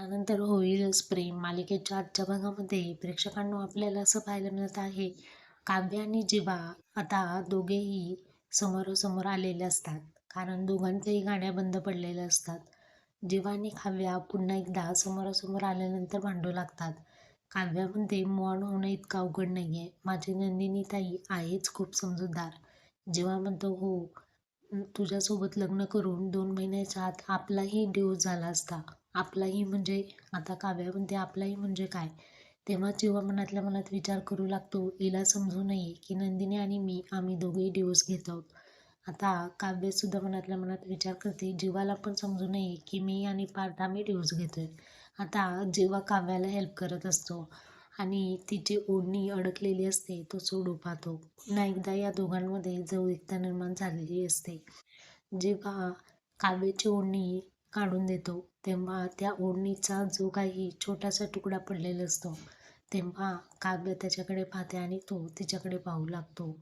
त्यानंतर होईलच प्रेम मालिकेच्या आजच्या भागामध्ये प्रेक्षकांनो आपल्याला असं पाहायला मिळत आहे काव्य आणि जीवा आता दोघेही समोरासमोर आलेले असतात. कारण दोघांच्याही गाड्या बंद पडलेल्या असतात. जीवा आणि काव्या पुन्हा एकदा समोरासमोर आल्यानंतर भांडू लागतात. काव्यामध्ये मॉन होणं इतकं अवघड नाही आहे माझी नंदिनी ताई आहेच खूप समजूतदार. जेव्हा म्हणतो हो तुझ्यासोबत लग्न करून दोन महिन्याच्या आत आपलाही डिवोर्स झाला असता. आपलाही म्हणजे आता काव्या म्हणते आपलाही म्हणजे काय? तेव्हा जेव्हा मनातल्या मनात विचार करू लागतो हिला समजू नये की नंदिनी आणि मी आम्ही दोघेही डिवोर्स घेत आहोत. आता काव्यसुद्धा मनातल्या मनात विचार करते जीवाला पण समजू नये की मी आणि पार्थ आम्ही डिवोर्स घेतोय. आता जेव्हा काव्याला हेल्प करत असतो आणि तिची ओढणी अडकलेली असते तो सोडू पाहतो. पुन्हा एकदा या दोघांमध्ये जवळीकता निर्माण झालेली असते. जेव्हा काव्याची ओढणी काढून देतो. तेव्हा त्या ओढणीचा जो काही छोटासा तुकडा पडलेला असतो तेव्हा काव्य त्याच्याकडे पाहते आणि तो तिच्याकडे पाहू लागतो.